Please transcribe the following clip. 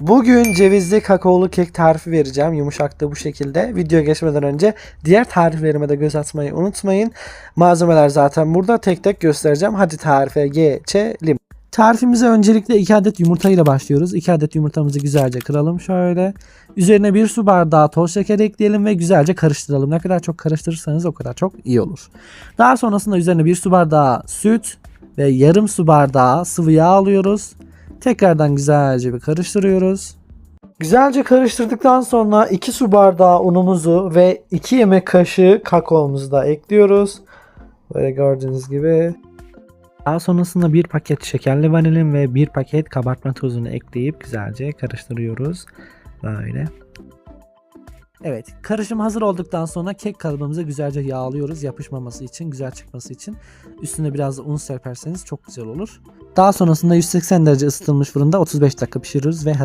Bugün cevizli kakaolu kek tarifi vereceğim. Yumuşaklığı bu şekilde. Video geçmeden önce diğer tariflerime de göz atmayı unutmayın. Malzemeler zaten burada tek tek göstereceğim. Hadi tarife geçelim. Tarifimize öncelikle 2 adet yumurta ile başlıyoruz. 2 adet yumurtamızı güzelce kıralım şöyle. Üzerine 1 su bardağı toz şeker ekleyelim ve güzelce karıştıralım. Ne kadar çok karıştırırsanız o kadar çok iyi olur. Daha sonrasında üzerine 1 su bardağı süt ve yarım su bardağı sıvı yağ alıyoruz. Tekrardan güzelce bir karıştırıyoruz. Güzelce karıştırdıktan sonra 2 su bardağı unumuzu ve 2 yemek kaşığı kakaomuzu da ekliyoruz. Böyle gördüğünüz gibi. Daha sonrasında bir paket şekerli vanilin ve bir paket kabartma tozunu ekleyip güzelce karıştırıyoruz. Böyle. Evet, karışım hazır olduktan sonra kek kalıbımızı güzelce yağlıyoruz yapışmaması için, güzel çıkması için. Üstüne biraz da un serperseniz çok güzel olur. Daha sonrasında 180 derece ısıtılmış fırında 35 dakika pişiriyoruz ve hazır.